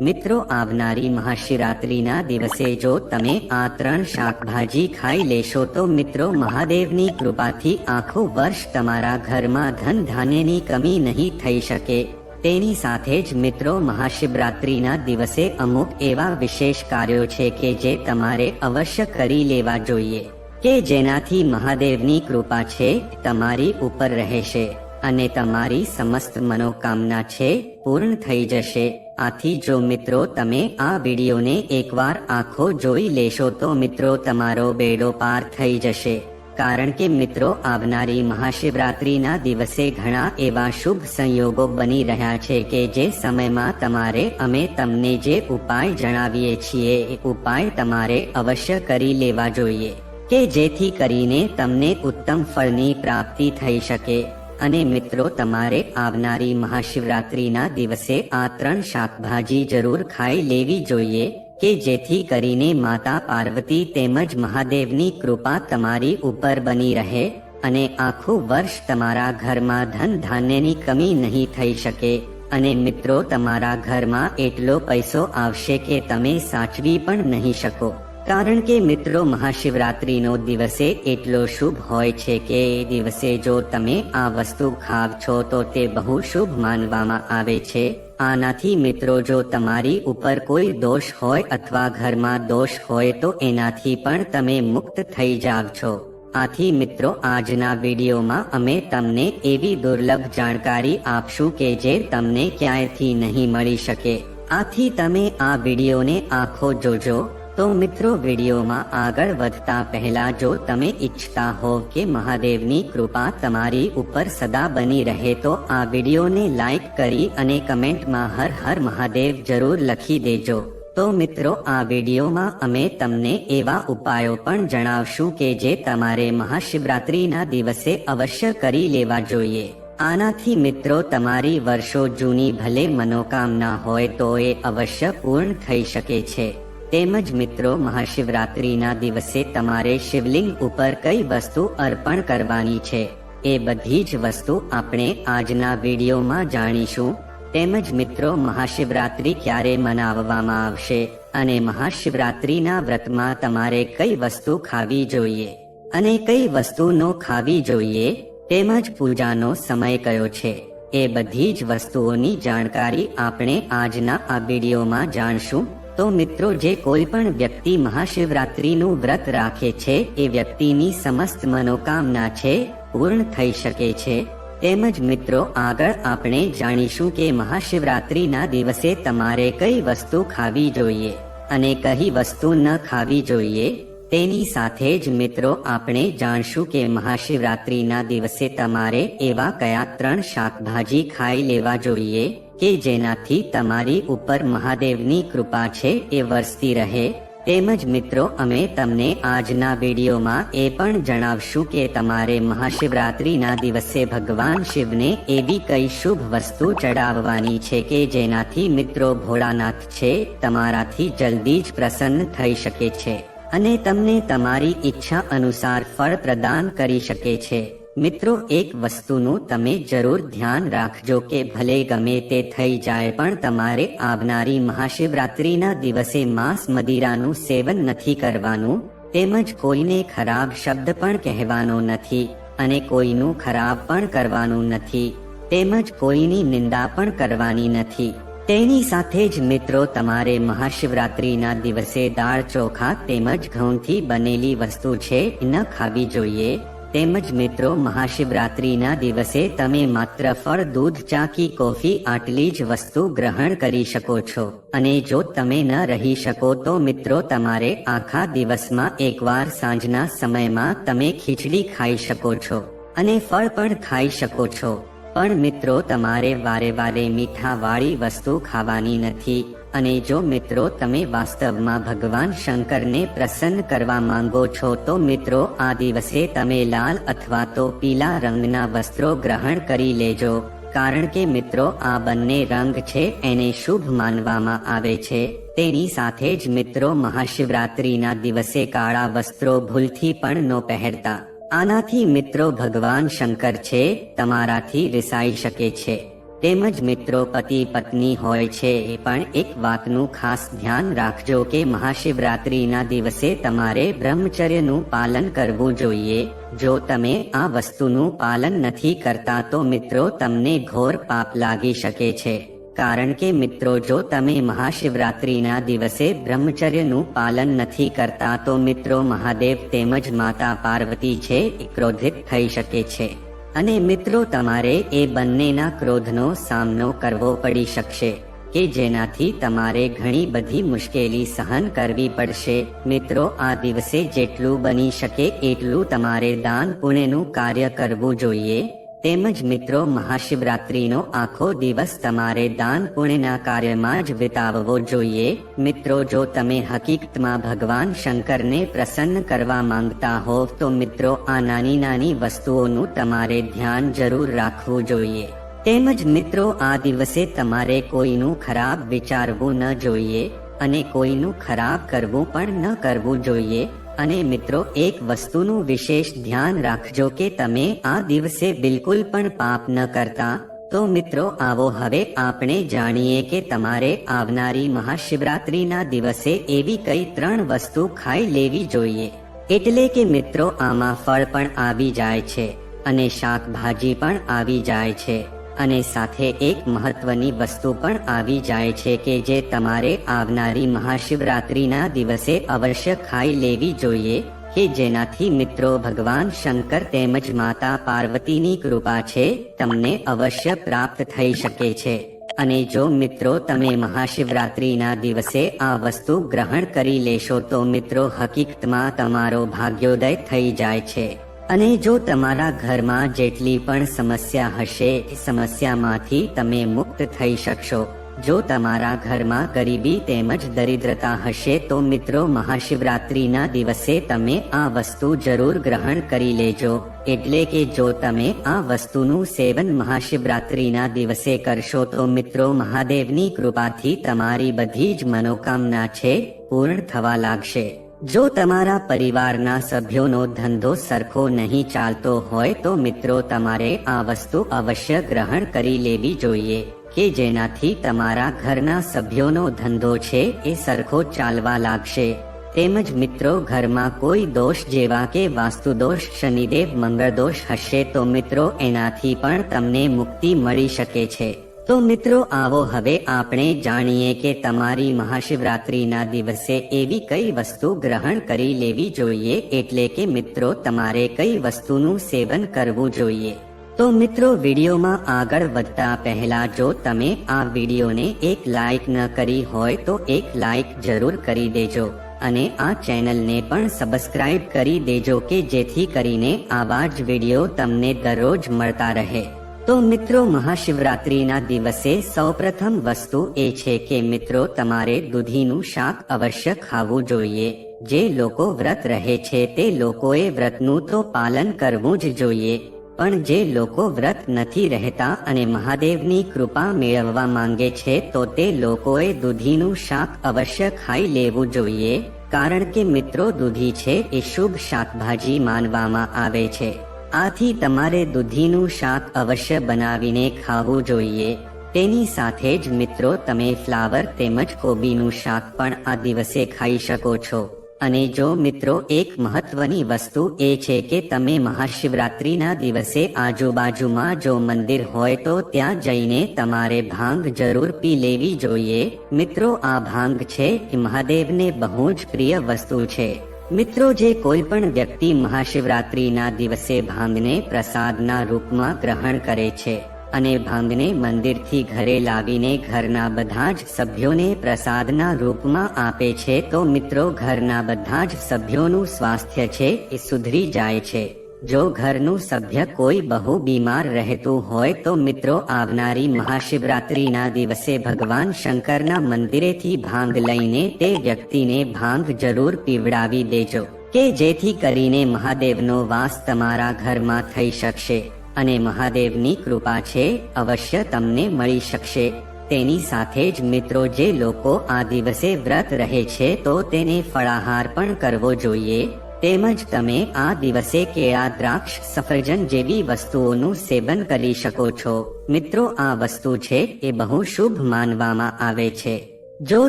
મિત્રો, આવનારી મહાશિવરાત્રિના દિવસે જો તમે આ ત્રણ શાકભાજી ખાઈ લેશો તો મિત્રો, મહાદેવની કૃપાથી આખું વર્ષ તમારા ઘરમાં ધન ધાન્યની કમી નહીં થઈ શકે. તેની સાથે જ મિત્રો, મહાશિવરાત્રિના દિવસે અમુક એવા વિશેષ કાર્યો છે કે જે તમારે અવશ્ય કરી લેવા જોઈએ, કે જેનાથી મહાદેવની કૃપા છે, તમારી ઉપર રહેશે અને તમારી સમસ્ત મનોકામના છે, પૂર્ણ થઈ જશે. આથી જો મિત્રો તમે આ વિડીયોને એકવાર આખો જોઈ લેશો તો મિત્રો તમારો બેડો પાર થઈ જશે. કારણ કે મિત્રો આવનારી મહાશિવરાત્રિના દિવસે ઘણા એવા શુભ સંયોગો બની રહ્યા છે કે જે સમયમાં તમારે અમે તમને જે ઉપાય જણાવીએ છીએ એ ઉપાય તમારે અવશ્ય કરી લેવા જોઈએ, કે જેથી કરીને તમને ઉત્તમ ફળની પ્રાપ્તિ થઈ શકે. અને મિત્રો, તમારે આવનારી મહાશિવરાત્રિના દિવસે આ ત્રણ શાકભાજી જરૂર ખાઈ લેવી જોઈએ કે જેથી કરીને માતા પાર્વતી તેમજ મહાદેવની કૃપા તમારી ઉપર બની રહે અને આખું વર્ષ તમારા ઘરમાં ધન ધાન્યની કમી નહીં થઈ શકે. અને મિત્રો, તમારા ઘરમાં એટલો પૈસો આવશે કે તમે સાચવી પણ નહીં શકો. કારણ કે મિત્રો, મહાશિવરાત્રિનો દિવસે એટલો શુભ હોય છે કે એ દિવસે જો તમે આ વસ્તુ ખાવ છો, તો તે બહુ શુભ માનવામાં આવે છે. આનાથી મિત્રો, જો તમારી ઉપર કોઈ દોષ હોય અથવા ઘરમાં દોષ હોય, તો એનાથી પણ તમે મુક્ત થઈ જાવ છો. આથી મિત્રો, આજના વિડીયોમાં અમે તમને એવી દુર્લભ જાણકારી આપશું કે જે તમને ક્યાંયથી નહીં મળી શકે. આથી તમે આ વિડીયોને આખો જોજો તો મિત્રો, વિડીયોમાં આગળ વધતા પહેલા જો તમે ઈચ્છતા હો કે મહાદેવની કૃપા તમારી ઉપર સદા બની રહે, તો આ વિડીયોને લાઈક કરી અને કમેન્ટમાં હર હર મહાદેવ જરૂર લખી દેજો. તો મિત્રો, આ વિડીયોમાં અમે તમને એવા ઉપાયો પણ જણાવશું કે જે તમારે મહાશિવરાત્રિના દિવસે અવશ્ય કરી લેવા જોઈએ. આનાથી મિત્રો, તમારી વર્ષો જૂની ભલે મનોકામના હોય, તો એ અવશ્ય પૂર્ણ થઈ શકે છે. તેમજ મિત્રો, મહાશિવરાત્રિના દિવસે તમારે શિવલિંગ ઉપર કઈ વસ્તુ અર્પણ કરવાની છે? એ બધી જ વસ્તુ આપણે આજના વિડીયોમાં જાણીશું. તેમજ મિત્રો, મહાશિવરાત્રિ ક્યારે મનાવવામાં આવશે અને મહાશિવરાત્રિના વ્રતમાં તમારે કઈ વસ્તુ ખાવી જોઈએ અને કઈ વસ્તુનો ખાવી જોઈએ? તેમજ પૂજાનો સમય કયો છે? એ બધી જ વસ્તુઓની જાણકારી આપણે આજના આ વિડીયોમાં જાણશું. તો મિત્રો, જે કોઈ પણ વ્યક્તિ મહાશિવરાત્રિનું વ્રત રાખે છે, એ વ્યક્તિની સમસ્ત મનોકામના છે, પૂર્ણ થઈ શકે છે. તેમજ મિત્રો, આગળ આપણે જાણીશું કે મહાશિવરાત્રિના દિવસે તમારે કઈ વસ્તુ ખાવી જોઈએ અને કઈ વસ્તુ ન ખાવી જોઈએ, તેની સાથે જ મિત્રો, આપણે જાણશું કે મહાશિવરાત્રિના દિવસે તમારે એવા કયા ત્રણ શાકભાજી ખાઈ લેવા જોઈએ. કે જેનાથી તમારી ઉપર મહાદેવની કૃપા છે એ વરસતી રહે. તેમજ મિત્રો, અમે તમને આજના વિડીયોમાં એ પણ જણાવશું કે તમારે મહાશિવરાત્રિના દિવસે ભગવાન શિવને એવી કઈ શુભ વસ્તુ ચડાવવાની છે કે જેનાથી મિત્રો ભોળાનાથ છે, તમારાથી જલ્દી જ પ્રસન્ન થઈ શકે છે. અને તમને તમારી ઈચ્છા અનુસાર ફળ પ્રદાન કરી શકે છે. મિત્રો, એક વસ્તુનું તમે જરૂર ધ્યાન રાખજો કે ભલે ગમે તે થઈ જાય, પણ તમારે આવનારી મહાશિવરાત્રિના દિવસે માંસ મદિરાનું સેવન નથી કરવાનું, તેમજ કોઈને ખરાબ શબ્દ પણ કહેવાનો નથી, અને કોઈનું ખરાબ પણ કરવાનું નથી, તેમજ કોઈની નિંદા પણ કરવાની નથી. તેની સાથે જ મિત્રો, તમારે મહાશિવરાત્રિના દિવસે દાળ ચોખા તેમજ ઘઉંથી બનેલી વસ્તુ છે, ન ખાવી જોઈએ. તેમજ મિત્રો, મહાશિવરાત્રિના દિવસે તમે માત્ર ફળ, દૂધ ચા કી કોફી, આટલી જ વસ્તુ ગ્રહણ કરી શકો છો. અને જો તમે ન રહી શકો તો મિત્રો, તમારે આખા દિવસમાં એકવાર સાંજના સમયમાં તમે ખીચડી ખાઈ શકો છો. અને ફળ પણ ખાઈ શકો છો. પણ મિત્રો, તમારે વારે વારે મીઠા વાળી વસ્તુ ખાવાની નથી. અને જો મિત્રો તમે વાસ્તવમાં ભગવાન શંકરને પ્રસન્ન કરવા માંગો છો, તો મિત્રો આ દિવસે તમે લાલ અથવા તો પીલા રંગના વસ્ત્રો ગ્રહણ કરી લેજો. કારણ કે મિત્રો આ બંને રંગ છે, એને શુભ માનવામાં આવે છે. તેની સાથે જ મિત્રો મહાશિવરાત્રિના દિવસે કાળા વસ્ત્રો ભૂલથી પણ ન પહેરતા. આનાથી મિત્રો ભગવાન શંકર છે, તમારાથી રિસાઈ શકે છે. તેમજ મિત્રો, પતિ પત્ની હોય છે એ પણ એક વાતનું ખાસ ધ્યાન રાખજો કે મહાશિવરાત્રિના દિવસે તમારે બ્રહ્મચર્યનું પાલન કરવું જોઈએ. જો તમે આ વસ્તુનું પાલન નથી કરતા તો મિત્રો, તમને ઘોર પાપ લાગી શકે છે. કારણ કે મિત્રો, જો તમે મહાશિવરાત્રિના દિવસે બ્રહ્મચર્યનું પાલન નથી કરતા તો મિત્રો, મહાદેવ તેમજ માતા પાર્વતી છે ક્રોધિત થઈ શકે છે. અને મિત્રો, તમારે એ બંનેના ક્રોધનો સામનો કરવો પડી શકશે કે જેનાથી તમારે ઘણી બધી મુશ્કેલી સહન કરવી પડશે. મિત્રો, આ દિવસે જેટલું બની શકે એટલું તમારે દાન પુણ્યનું કાર્ય કરવું જોઈએ. તેમજ મિત્રો, મહાશિવરાત્રિનો આખો દિવસ તમારે દાન પુણ્યના કાર્યમાં જ વિતાવવો જોઈએ. મિત્રો, જો તમે હકીકતમાં ભગવાન શંકરને પ્રસન્ન કરવા માંગતા હોવ તો મિત્રો, આ નાની નાની વસ્તુઓનું તમારે ધ્યાન જરૂર રાખવું જોઈએ. તેમજ મિત્રો, આ દિવસે તમારે કોઈનું ખરાબ વિચારવું ન જોઈએ અને કોઈનું ખરાબ કરવું પણ ન કરવું જોઈએ. અને મિત્રો, એક વસ્તુનું વિશેષ ધ્યાન રાખજો કે તમે આ દિવસે બિલકુલ પણ પાપ ન કરતા. તો મિત્રો, આવો હવે આપણે જાણીએ કે તમારે આવનારી મહાશિવરાત્રિના દિવસે એવી કઈ ત્રણ વસ્તુ ખાઈ લેવી જોઈએ. એટલે કે મિત્રો, આમાં ફળ પણ આવી જાય છે અને શાકભાજી પણ આવી જાય છે. અને સાથે એક મહત્વની વસ્તુ પણ આવી જાય છે કે જે તમારે આવનારી મહાશિવરાત્રિના દિવસે અવશ્ય ખાઈ લેવી જોઈએ, કે જેનાથી મિત્રો ભગવાન શંકર તેમજ માતા પાર્વતીની કૃપા છે, તમને અવશ્ય પ્રાપ્ત થઈ શકે છે. અને જો મિત્રો તમે મહાશિવરાત્રિના દિવસે આ વસ્તુ ગ્રહણ કરી લેશો તો મિત્રો હકીકતમાં તમારો ભાગ્યોદય થઈ જાય છે. અને જો તમારા ઘરમાં જેટલી પણ સમસ્યા હશે સમસ્યામાંથી તમે મુક્ત થઈ શકશો. જો તમારા ઘરમાં ગરીબી તેમજ દરિદ્રતા હશે, તો મિત્રો મહાશિવરાત્રિના દિવસે તમે આ વસ્તુ જરૂર ગ્રહણ કરી લેજો. એટલે કે જો તમે આ વસ્તુનું સેવન મહાશિવરાત્રિના દિવસે કરશો, તો મિત્રો મહાદેવની કૃપાથી તમારી બધી જ મનોકામના છે, પૂર્ણ થવા લાગશે. જો તમારા પરિવારના સભ્યોનો ધંધો સરખો નહીં ચાલતો હોય તો મિત્રો તમારે આ વસ્તુ અવશ્ય ગ્રહણ કરી લેવી જોઈએ કે જેનાથી તમારા ઘરના સભ્યોનો ધંધો છે એ સરખો ચાલવા લાગશે. તેમજ મિત્રો ઘરમાં કોઈ દોષ જેવા કે વાસ્તુદોષ, શનિદેવ મંગળ દોષ હશે તો મિત્રો એનાથી પણ તમને મુક્તિ મળી શકે છે. તો મિત્રો, આવો હવે આપણે જાણીએ કે તમારી મહાશિવરાત્રિના દિવસે એવી કઈ વસ્તુ ગ્રહણ કરી લેવી જોઈએ? એટલે કે મિત્રો, તમારે કઈ વસ્તુનું સેવન કરવું જોઈએ? તો મિત્રો, વિડીયોમાં આગળ વધતા પહેલા જો તમે આ વિડીયોને એક લાઈક ન કરી હોય, તો એક લાઈક જરૂર કરી દેજો અને આ ચેનલને પણ સબસ્ક્રાઇબ કરી દેજો કે જેથી કરીને આવા જ વીડિયો તમને દરરોજ મળતા રહે. તો મિત્રો મહાશિવરાત્રિના દિવસે સૌપ્રથમ વસ્તુ એ છે કે મિત્રો તમારે દૂધીનું શાક અવશ્ય ખાવું જોઈએ. જે લોકો વ્રત રહે છે તે લોકોએ વ્રતનું તો પાલન કરવું જ જોઈએ. પણ જે લોકો વ્રત નથી રહેતા અને મહાદેવની કૃપા મેળવવા માંગે છે તો તે લોકોએ દૂધીનું શાક અવશ્ય ખાઈ લેવું જોઈએ. કારણ કે મિત્રો દૂધી છે એ શુભ શાકભાજી માનવામાં આવે છે. આથી તમારે દૂધીનું શાક અવશ્ય બનાવીને ખાવું જોઈએ. તેની સાથે જ મિત્રો, તમે ફ્લાવર તેમજ કોબીનું શાક પણ આ દિવસે ખાઈ શકો છો. અને જો મિત્રો, એક મહત્વની વસ્તુ એ છે કે તમે મહાશિવરાત્રિના દિવસે આજુબાજુમાં જો મંદિર હોય તો ત્યાં જઈને તમારે ભાંગ જરૂર પી લેવી જોઈએ. મિત્રો, આ ભાંગ છે મહાદેવને બહુ જ પ્રિય વસ્તુ છે. મિત્રો, જે કોઈ પણ વ્યક્તિ મહાશિવરાત્રિના દિવસે ભાંગને પ્રસાદના રૂપમાં ગ્રહણ કરે છે અને ભાંગને મંદિરથી ઘરે લાવીને ઘરના બધા જ સભ્યોને પ્રસાદના રૂપમાં આપે છે, તો મિત્રો, ઘરના બધા જ સભ્યોનું સ્વાસ્થ્ય છે એ સુધરી જાય છે. જો ઘરનું સભ્ય કોઈ બહુ બીમાર રહેતું હોય તો મિત્રો આવનારી મહાશિવરાત્રિના દિવસે ભગવાન શંકરના મંદિરેથી ભાંગ લઈને તે વ્યક્તિને ભાંગ જરૂર પીવડાવી દેજો, કે જેથી કરીને મહાદેવનો વાસ તમારા ઘરમાં થઈ શકશે અને મહાદેવની કૃપા છે, અવશ્ય તમને મળી શકશે. તેની સાથે જ મિત્રો જે લોકો આ દિવસે વ્રત રહે છે તો તેને ફળાહાર પણ કરવો જોઈએ. તેમજ તમે આ દિવસે કેળા, દ્રાક્ષ, સફરજન જેવી વસ્તુઓનું સેવન કરી શકો છો. મિત્રો, આ વસ્તુ છે એ બહુ શુભ માનવામાં આવે છે. જો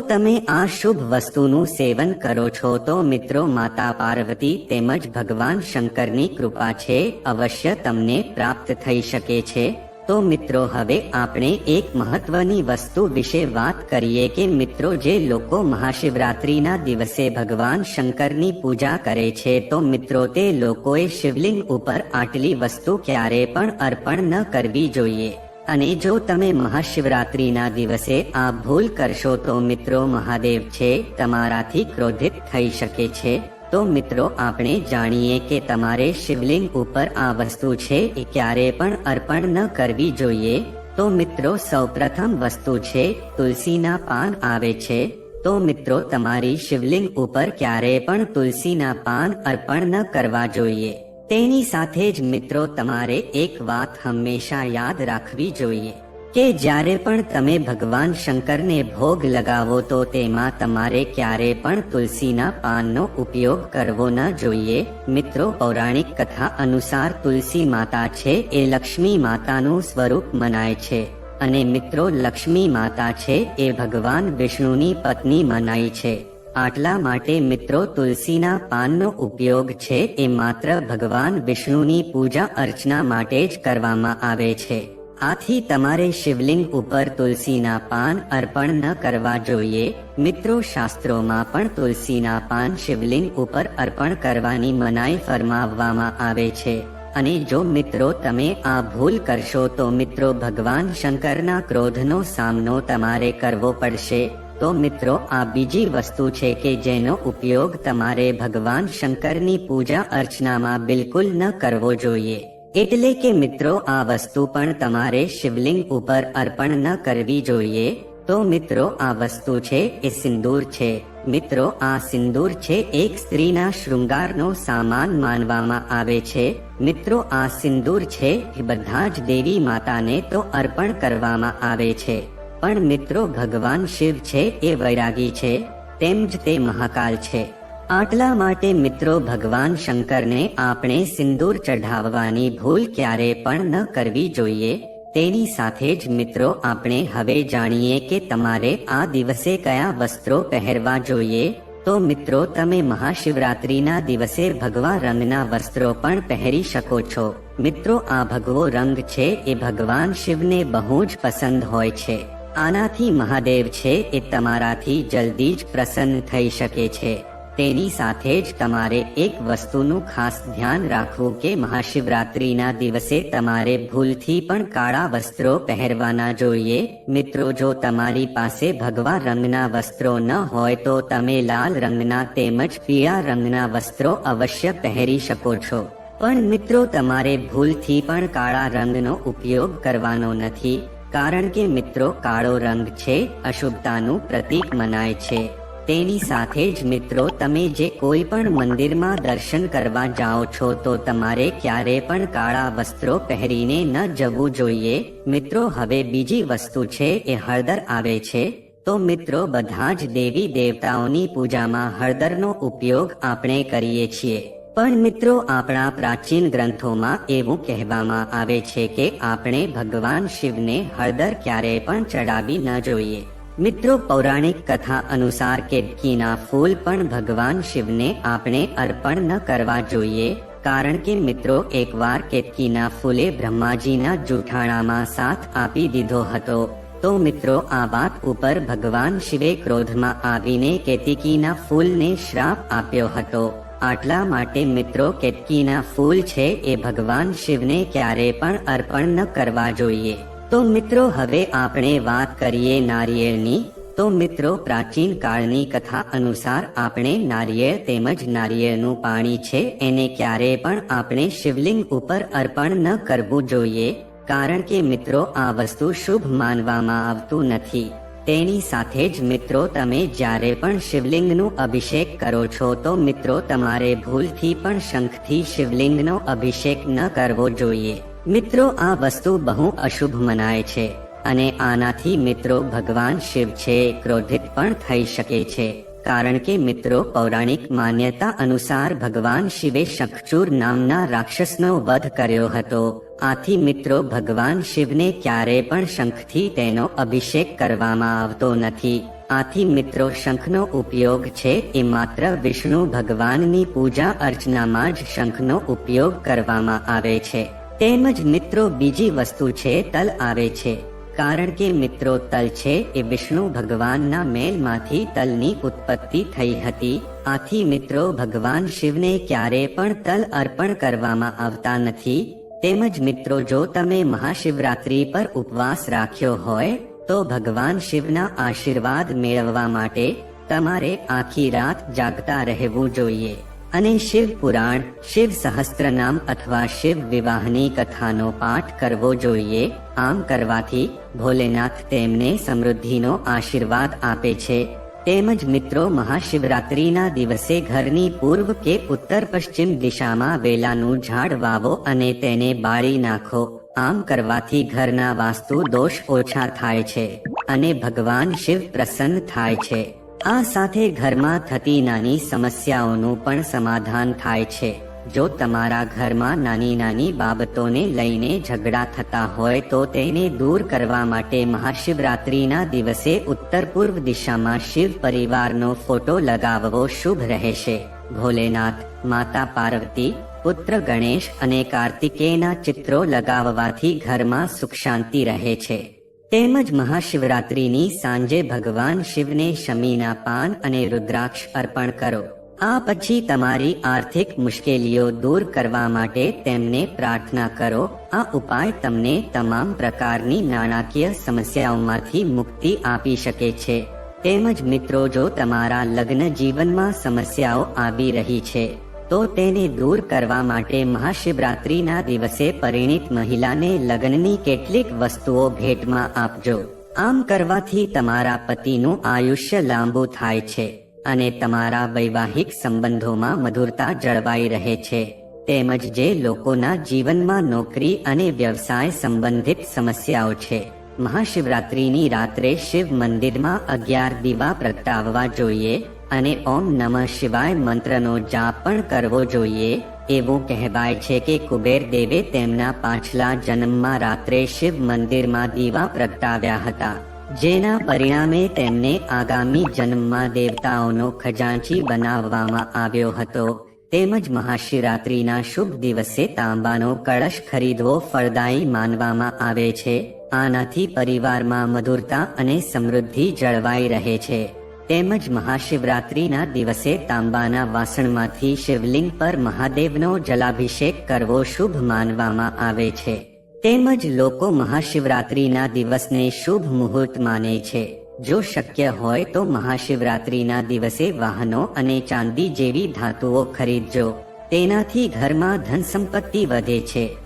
તમે આ શુભ વસ્તુનું સેવન કરો છો તો મિત્રો, માતા પાર્વતી તેમજ ભગવાન શંકરની કૃપા છે, અવશ્ય તમને પ્રાપ્ત થઈ શકે છે. તો મિત્રો, હવે આપણે એક મહત્વની વસ્તુ વિશે વાત કરીએ કે મિત્રો, જે લોકો મહાશિવરાત્રિના દિવસે ભગવાન શંકરની પૂજા કરે છે, તો મિત્રો, તે લોકોએ શિવલિંગ ઉપર આટલી વસ્તુ ક્યારે પણ અર્પણ ન કરવી જોઈએ. અને જો તમે મહાશિવરાત્રિના દિવસે આ ભૂલ કરશો, તો મિત્રો, મહાદેવ છે, તમારાથી ક્રોધિત થઈ શકે છે. તો મિત્રો, આપણે જાણીએ કે તમારે શિવલિંગ ઉપર આ વસ્તુ છે એ ક્યારે પણ અર્પણ ન કરવી જોઈએ. તો મિત્રો, સૌપ્રથમ વસ્તુ છે, તુલસીના પાન આવે છે. તો મિત્રો, તમારી શિવલિંગ ઉપર ક્યારે પણ તુલસીના પાન અર્પણ ન કરવા જોઈએ. તેની સાથે જ મિત્રો, તમારે એક વાત હંમેશા યાદ રાખવી જોઈએ. કે જ્યારે પણ તમે ભગવાન શંકરને ભોગ લગાવો તો તેમાં તમારે ક્યારે પણ તુલસીના પાનનો ઉપયોગ કરવો ન જોઈએ. મિત્રો, પૌરાણિક કથા અનુસાર તુલસી માતા છે એ લક્ષ્મી માતાનું સ્વરૂપ મનાય છે. અને મિત્રો, લક્ષ્મી માતા છે એ ભગવાન વિષ્ણુની પત્ની મનાય છે. આટલા માટે મિત્રો, તુલસીના પાનનો ઉપયોગ છે એ માત્ર ભગવાન વિષ્ણુની પૂજા અર્ચના માટે જ કરવામાં આવે છે. આથી તમારે શિવલિંગ ઉપર તુલસીના પાન અર્પણ ન કરવા જોઈએ. મિત્રો, શાસ્ત્રોમાં પણ તુલસીના પાન શિવલિંગ ઉપર અર્પણ કરવાની મનાઈ ફરમાવવામાં આવે છે. અને જો મિત્રો, તમે આ ભૂલ કરશો તો મિત્રો, ભગવાન શંકરના ક્રોધનો સામનો તમારે કરવો પડશે. તો મિત્રો, આ બીજી વસ્તુ છે કે જેનો ઉપયોગ તમારે ભગવાન શંકરની પૂજા અર્ચનામાં બિલકુલ ન કરવો જોઈએ. એટલે કે મિત્રો, આ વસ્તુ પણ તમારે શિવલિંગ ઉપર અર્પણ ન કરવી જોઈએ. તો મિત્રો, આ વસ્તુ છે, એ સિંદૂર છે. મિત્રો, આ સિંદૂર છે, એક સ્ત્રીના શૃંગારનો સામાન માનવામાં આવે છે. મિત્રો, આ સિંદૂર છે, એ બધા જ દેવી માતાને તો અર્પણ કરવામાં આવે છે. પણ મિત્રો, ભગવાન શિવ છે, એ વૈરાગી છે. તેમ જ તે મહાકાલ છે. આટલા માટે મિત્રો ભગવાન શંકરને આપણે સિંદૂર ચઢાવવાની ભૂલ ક્યારે પણ ન કરવી જોઈએ. તેની સાથે જ મિત્રો આપણે હવે જાણીએ કે તમારે આ દિવસે કયા વસ્ત્રો પહેરવા જોઈએ. તો મિત્રો તમે મહાશિવરાત્રિના દિવસે ભગવા રંગના વસ્ત્રો પણ પહેરી શકો છો. મિત્રો આ ભગવો રંગ છે એ ભગવાન શિવને બહુ જ પસંદ હોય છે. આનાથી મહાદેવ છે એ તમારાથી જલ્દી જ પ્રસન્ન થઈ શકે છે. તેની સાથે જ તમારે એક વસ્તુનું ખાસ ધ્યાન રાખવું કે મહાશિવરાત્રિના દિવસે તમારે ભૂલથી પણ કાળા વસ્ત્રો પહેરવાના જોઈએ. મિત્રો, જો તમારી પાસે ભગવા રંગના વસ્ત્રો ન હોય તો તમે લાલ રંગના તેમજ પીળા રંગના વસ્ત્રો અવશ્ય પહેરી શકો છો. પણ મિત્રો, તમારે ભૂલથી પણ કાળા રંગનો ઉપયોગ કરવાનો નથી. કારણ કે મિત્રો, કાળો રંગ છે, અશુભતાનું પ્રતીક મનાય છે. તેની સાથે જ મિત્રો, તમે જે કોઈ પણ મંદિરમાં દર્શન કરવા જાઓ છો, તો તમારે ક્યારે પણ કાળા વસ્ત્રો પહેરીને ન જવું જોઈએ. મિત્રો, હવે બીજી વસ્તુ છે, એ હળદર આવે છે. તો મિત્રો, બધા જ દેવી દેવતાઓની પૂજામાં હળદરનો ઉપયોગ આપણે કરીએ છીએ. પણ મિત્રો, આપણા પ્રાચીન ગ્રંથોમાં એવું કહેવામાં આવે છે કે આપણે ભગવાન શિવને હળદર ક્યારે પણ ચડાવી ન જોઈએ. મિત્રો, પૌરાણિક કથા અનુસાર કેતકીના ફૂલ પણ ભગવાન શિવને આપણે અર્પણ ન કરવા જોઈએ. કારણ કે મિત્રો, એકવાર કેતકીના ફૂલે બ્રહ્માજીના જૂઠાણામાં સાથ આપી દીધો હતો, તો મિત્રો, આ વાત ઉપર ભગવાન શિવે ક્રોધમાં આવીને કેતકીના ફૂલને શ્રાપ આપ્યો હતો. આટલા માટે મિત્રો કેતકીના ફૂલ છે એ ભગવાન શિવને ક્યારે પણ અર્પણ ન કરવા જોઈએ. તો મિત્રો, હવે આપણે વાત કરીએ નારિયેળની. તો મિત્રો, પ્રાચીન કાળની કથા અનુસાર આપણે નારિયેળ તેમજ નારિયેળનું પાણી છે, એને ક્યારે પણ આપણે શિવલિંગ ઉપર અર્પણ ન કરવું જોઈએ, કારણ કે મિત્રો, આ વસ્તુ શુભ માનવામાં આવતું નથી. તેની સાથે જ મિત્રો, તમે જ્યારે પણ શિવલિંગનું અભિષેક કરો છો, તો મિત્રો, તમારે ભૂલથી પણ શંખથી શિવલિંગનો અભિષેક ન કરવો જોઈએ. મિત્રો, આ વસ્તુ બહુ અશુભ મનાય છે અને આનાથી મિત્રો, ભગવાન શિવ છે, ક્રોધિત પણ થઈ શકે છે. કારણ કે મિત્રો, પૌરાણિક માન્યતા અનુસાર ભગવાન શિવે શંખચૂર નામના રાક્ષસનો વધ કર્યો હતો. આથી મિત્રો, ભગવાન શિવને ક્યારે પણ શંખથી તેનો અભિષેક કરવામાં આવતો નથી. આથી મિત્રો, શંખનો ઉપયોગ છે એ માત્ર વિષ્ણુ ભગવાનની પૂજા અર્ચનામાં જ શંખનો ઉપયોગ કરવામાં આવે છે. તેમજ મિત્રો બીજી વસ્તુ છે, તલ આવે છે. કારણ કે મિત્રો, તલ છે એ વિષ્ણુ ભગવાનના મેલમાંથી તલની ઉત્પત્તિ થઈ હતી. આથી મિત્રો, ભગવાન શિવને ક્યારે પણ તલ અર્પણ કરવામાં આવતા નથી. તેમજ મિત્રો, જો તમે મહાશિવરાત્રી પર ઉપવાસ રાખ્યો હોય, તો ભગવાન શિવના આશીર્વાદ મેળવવા માટે તમારે આખી રાત જાગતા રહેવું જોઈએ. અને શિવ પુરાણ, શિવ સહસ્ત્રનામ અથવા શિવ વિવાહની કથાનો પાઠ કરવો જોઈએ. આમ કરવાથી ભોલેનાથ તેમને સમૃદ્ધિનો આશીર્વાદ આપે છે. તેમજ મિત્રો, મહાશિવરાત્રિના દિવસે ઘરની પૂર્વ કે ઉત્તર પશ્ચિમ દિશામાં વેલાનું ઝાડ વાવો અને તેને બાળી નાખો. આમ કરવાથી ઘરના વાસ્તુ દોષ ઓછા થાય છે અને ભગવાન શિવ પ્રસન્ન થાય છે. આ સાથે ઘરમાં થતી નાની સમસ્યાઓનું પણ સમાધાન થાય છે. જો તમારા ઘરમાં નાની નાની બાબતોને લઈને ઝઘડા થતા હોય તો તેને દૂર કરવા માટે મહાશિવરાત્રિના દિવસે ઉત્તર પૂર્વ દિશામાં શિવ પરિવારનો ફોટો લગાવવો શુભ રહેશે. ભોલેનાથ, માતા પાર્વતી, પુત્ર ગણેશ અને કાર્તિકેયના ચિત્રો લગાવવાથી ઘરમાં સુખ શાંતિ રહે છે. તેમજ મહાશિવરાત્રિની સાંજે ભગવાન શિવને શમીના પાન અને રુદ્રાક્ષ અર્પણ કરો. આ પછી તમારી આર્થિક મુશ્કેલીઓ દૂર કરવા માટે તેમને પ્રાર્થના કરો. આ ઉપાય તમને તમામ પ્રકારની નાણાકીય સમસ્યાઓમાંથી મુક્તિ આપી શકે છે. તેમજ મિત્રો, જો તમારા લગ્ન જીવનમાં સમસ્યાઓ આવી રહી છે તો તેને દૂર કરવા માટે મહાશિવરાત્રિના દિવસે પરિણીત મહિલાને લગ્નની કેટલીક વસ્તુઓ ભેટમાં આપજો. આમ કરવાથી તમારા પતિનું આયુષ્ય લાંબુ થાય છે અને તમારા વૈવાહિક સંબંધોમાં મધુરતા જળવાઈ રહે છે. તેમજ જે લોકોના જીવનમાં નોકરી અને વ્યવસાય સંબંધિત સમસ્યાઓ છે, મહાશિવરાત્રિની રાત્રે શિવ મંદિરમાં અગિયાર દીવા પ્રગટાવવા જોઈએ. અને ઓમ નમઃ શિવાય મંત્રનો જાપ પણ કરવો જોઈએ. એવું કહેવાય છે કે કુબેર દેવે તેમના પાછલા જન્મમાં રાત્રે શિવ મંદિરમાં દીવા પ્રગટાવ્યા હતા, જેના પરિણામે તેમને આગામી જન્મમાં દેવતાઓનો ખજાંચી બનાવવામાં આવ્યો હતો. તેમજ મહાશિવરાત્રિના શુભ દિવસે તાંબાનો કળશ ખરીદવો ફળદાયી માનવામાં આવે છે. આનાથી પરિવારમાં મધુરતા અને સમૃદ્ધિ જળવાઈ રહે છે. તેમજ મહાશિવરાત્રિના દિવસે તાંબાના વાસણમાંથી શિવલિંગ પર મહાદેવનો જલાભિષેક કરવો શુભ માનવામાં આવે છે. તેમજ લોકો મહાશિવરાત્રિના દિવસને શુભ મુહૂર્ત માને છે. જો શક્ય હોય તો મહાશિવરાત્રિના દિવસે વાહનો અને ચાંદી જેવી ધાતુઓ ખરીદજો. તેનાથી ઘરમાં ધન સંપત્તિ વધે છે.